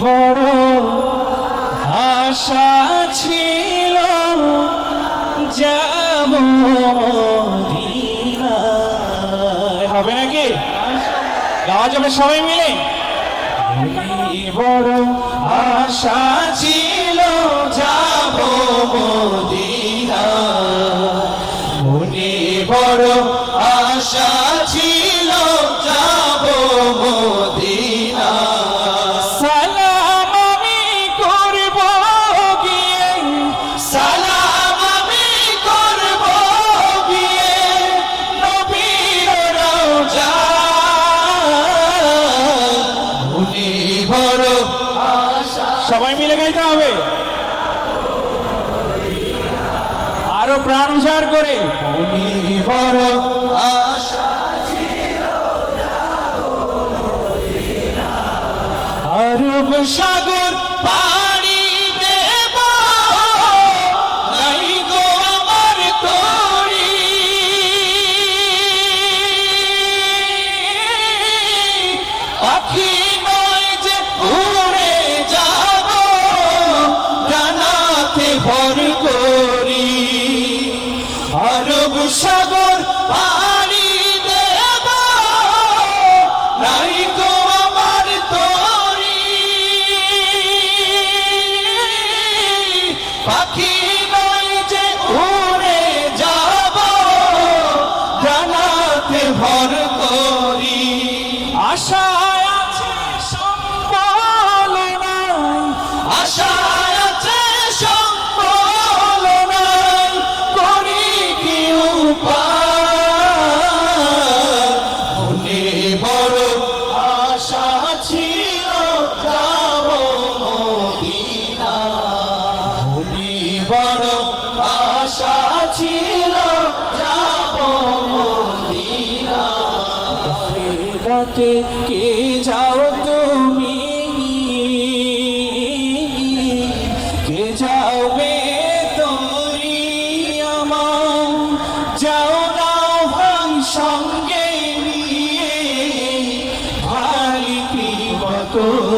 বড় আশা ছিল যাব। হবে নাকি গাওয়া যাবে সবাই মিলে বড় আশা ছিল যাব। মনে বড় আশা ছিল যাব মদিনা সবাই মিলে গাইতে হবে। আরও প্রাণ উচার করে। বড় সাগর সাগর পাড়ি দেব। নাই গো আমার তরি। পাখি নয় যে উড়ে যাব, জানাতে ভর করি। আশায় বড় আশা ছিল যাব মদিনা। কে যাও তুমি? কে যাবে তোরি আমার যাও না ভাই, সঙ্গে নিয়ে। ভাই করি।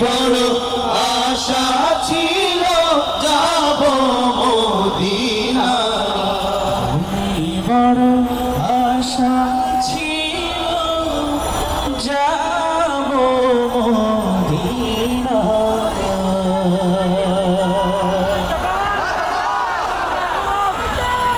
বড় আশা ছিল যাব মদিনা বড় আশা